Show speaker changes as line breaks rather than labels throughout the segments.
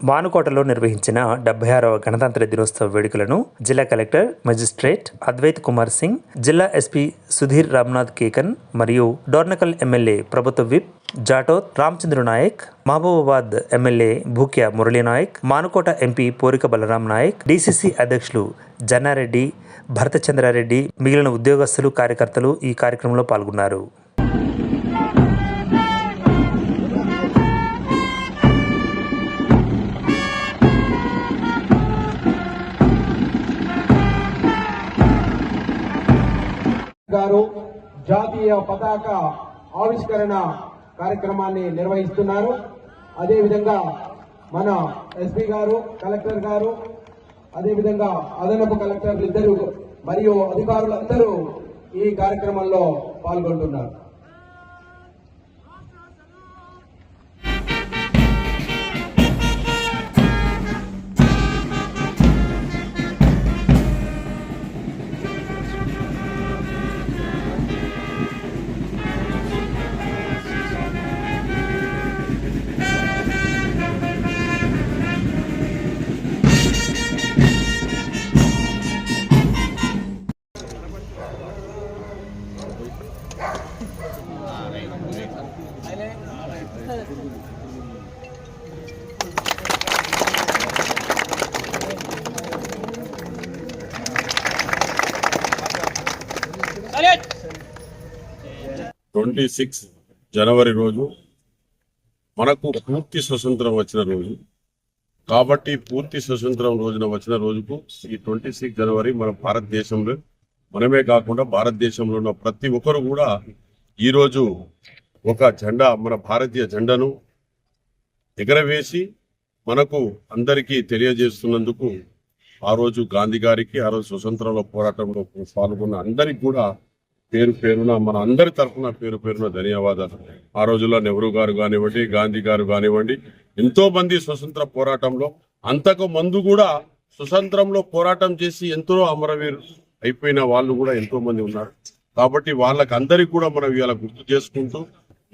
మానుకోటలో నిర్వహించిన డెబ్బై ఆరవ గణతంత్ర దినోత్సవ వేడుకలను జిల్లా కలెక్టర్ మెజిస్ట్రేట్ అద్వైత్ కుమార్ సింగ్ జిల్లా ఎస్పీ సుధీర్ రామ్నాథ్ కేకన్ మరియు డోర్నకల్ ఎమ్మెల్యే ప్రభుత్వ whip Jatoth Ramachandra Naik Mahabubabad MLA Bhukya Murali Naik Manukota MP Porika Balaram Naik DCC అధ్యక్షులు జన్నారెడ్డి భరతచంద్రారెడ్డి మిగిలిన ఉద్యోగస్తులు కార్యకర్తలు ఈ కార్యక్రమంలో పాల్గొన్నారు.
జాతీయ పతాక ఆవిష్కరణ కార్యక్రమాన్ని నిర్వహిస్తున్నారు. అదేవిధంగా మన ఎస్పీ గారు కలెక్టర్ గారు అదేవిధంగా అదనపు కలెక్టర్లు ఇద్దరు మరియు అధికారులందరూ ఈ కార్యక్రమంలో పాల్గొంటున్నారు.
ట్వంటీ సిక్స్ జనవరి రోజు మనకు పూర్తి స్వతంత్రం వచ్చిన రోజు. కాబట్టి పూర్తి స్వతంత్రం రోజున వచ్చిన రోజుకు ఈ ట్వంటీ సిక్స్ జనవరి మన భారతదేశంలో మనమే కాకుండా భారతదేశంలో ఉన్న ప్రతి ఒక్కరు కూడా ఈ రోజు ఒక జెండా మన భారతీయ జెండాను ఎగరవేసి మనకు అందరికీ తెలియజేస్తున్నందుకు ఆ రోజు గాంధీ గారికి ఆ రోజు స్వతంత్రంలో పోరాటంలో పాల్గొన్న అందరికి కూడా పేరు పేరున మన అందరి తరఫున పేరు పేరున ధన్యవాదాలు. ఆ రోజుల్లో నెహ్రూ గారు కానివ్వండి గాంధీ గారు కానివ్వండి ఎంతో మంది స్వతంత్ర పోరాటంలో అంతకు మందు కూడా స్వతంత్రంలో పోరాటం చేసి ఎంతో అమరవీరు అయిపోయిన వాళ్ళు కూడా ఎంతో మంది ఉన్నారు. కాబట్టి వాళ్ళకి అందరికి కూడా మనం ఇవాళ గుర్తు చేసుకుంటూ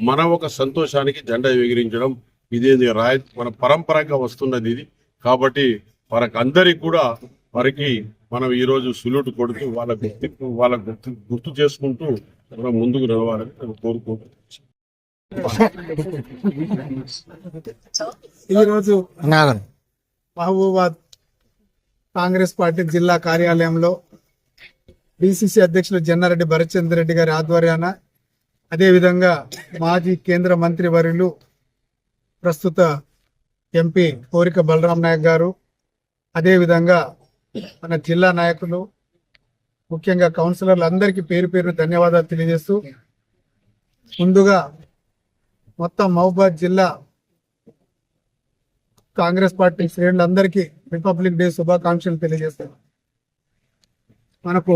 మన ఒక సంతోషానికి జెండా ఎగిరించడం ఇదేది రాయ మన పరంపరగా వస్తున్నది ఇది. కాబట్టి మనకు అందరికి కూడా వారికి మనం ఈ రోజు సులుటు కొడుతూ వాళ్ళ గుర్తింపు వాళ్ళ గుర్తు గుర్తు చేసుకుంటూ మనం ముందుకు నడవాలని నేను కోరుకుంటున్నాను.
ఈరోజు మహబూబాద్ కాంగ్రెస్ పార్టీ జిల్లా కార్యాలయంలో డిసిసి అధ్యక్షులు జన్నారెడ్డి భరత్చంద్ర రెడ్డి గారి ఆధ్వర్యాన అదేవిధంగా మాజీ కేంద్ర మంత్రి వర్యులు ప్రస్తుత ఎంపీ కోరిక బలరాం నాయక్ గారు అదేవిధంగా మన జిల్లా నాయకులు ముఖ్యంగా కౌన్సిలర్లు అందరికీ పేరు పేరు ధన్యవాదాలు తెలియజేస్తూ ముందుగా మొత్తం మహబూబాద్ జిల్లా కాంగ్రెస్ పార్టీ శ్రేణులందరికీ రిపబ్లిక్ డే శుభాకాంక్షలు తెలియజేస్తాను మనకు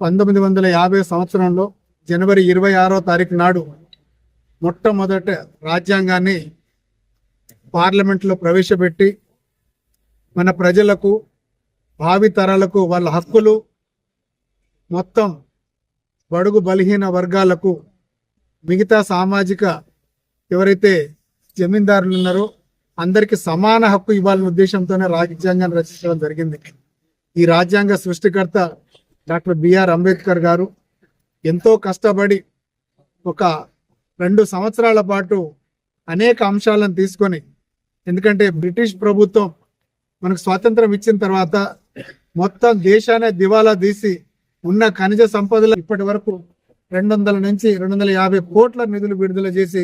పంతొమ్మిది వందల యాభై సంవత్సరంలో జనవరి ఇరవై ఆరో తారీఖు నాడు మొట్టమొదట రాజ్యాంగాన్ని పార్లమెంట్లో ప్రవేశపెట్టి మన ప్రజలకు భావి తరాలకు వాళ్ళ హక్కులు మొత్తం బడుగు బలహీన వర్గాలకు మిగతా సామాజిక ఎవరైతే జమీందారులు ఉన్నారో అందరికి సమాన హక్కు ఇవ్వాలనే ఉద్దేశంతోనే రాజ్యాంగాన్ని రచించడం జరిగింది. ఈ రాజ్యాంగ సృష్టికర్త డాక్టర్ బిఆర్ అంబేద్కర్ గారు ఎంతో కష్టపడి ఒక రెండు సంవత్సరాల పాటు అనేక అంశాలను తీసుకొని ఎందుకంటే బ్రిటిష్ ప్రభుత్వం మనకు స్వాతంత్రం ఇచ్చిన తర్వాత మొత్తం దేశాన్ని దివాలా తీసి ఉన్న ఖనిజ సంపదలు ఇప్పటి వరకు రెండు వందల నుంచి రెండు వందల యాభై కోట్ల నిధులు విడుదల చేసి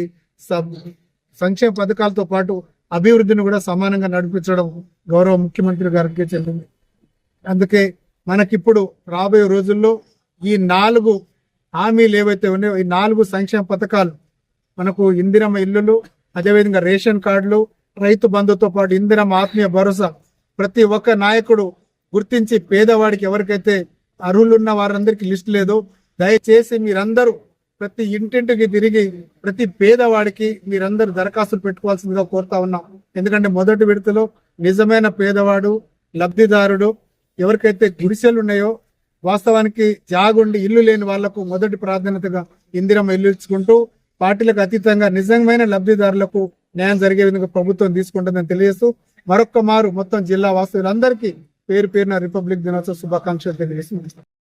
సంక్షేమ పథకాలతో పాటు అభివృద్ధిని కూడా సమానంగా నడిపించడం గౌరవ ముఖ్యమంత్రి గారికి చెల్లింది అందుకే మనకిప్పుడు రాబోయే రోజుల్లో ఈ నాలుగు హామీలు ఏవైతే ఉన్నాయో ఈ నాలుగు సంక్షేమ పథకాలు మనకు ఇందిరమ్మ ఇల్లులు అదేవిధంగా రేషన్ కార్డులు రైతు బంధుతో పాటు ఇందిరమ్మ ఆత్మీయ భరోసా ప్రతి ఒక్క నాయకుడు గుర్తించి పేదవాడికి ఎవరికైతే అర్హులున్న వారందరికీ లిస్ట్ లేదు దయచేసి మీరందరూ ప్రతి ఇంటింటికి తిరిగి ప్రతి పేదవాడికి మీరందరూ దరఖాస్తులు పెట్టుకోవాల్సిందిగా కోరుతా ఉన్నాం. ఎందుకంటే మొదటి విడతలో నిజమైన పేదవాడు లబ్ధిదారుడు ఎవరికైతే గుడిసెలు ఉన్నాయో వాస్తవానికి జాగుండి ఇల్లు లేని వాళ్ళకు మొదటి ప్రాధాన్యతగా ఇందిరం ఇల్లు ఇచ్చుకుంటూ పార్టీలకు అతీతంగా నిజమైన లబ్ధిదారులకు న్యాయం జరిగే విధంగా ప్రభుత్వం తీసుకుంటుందని తెలియజేస్తూ మరొక్క మారు మొత్తం జిల్లా వాసులందరికీ పేరు పేరున రిపబ్లిక్ దినోత్సవ శుభాకాంక్షలు తెలియజేసి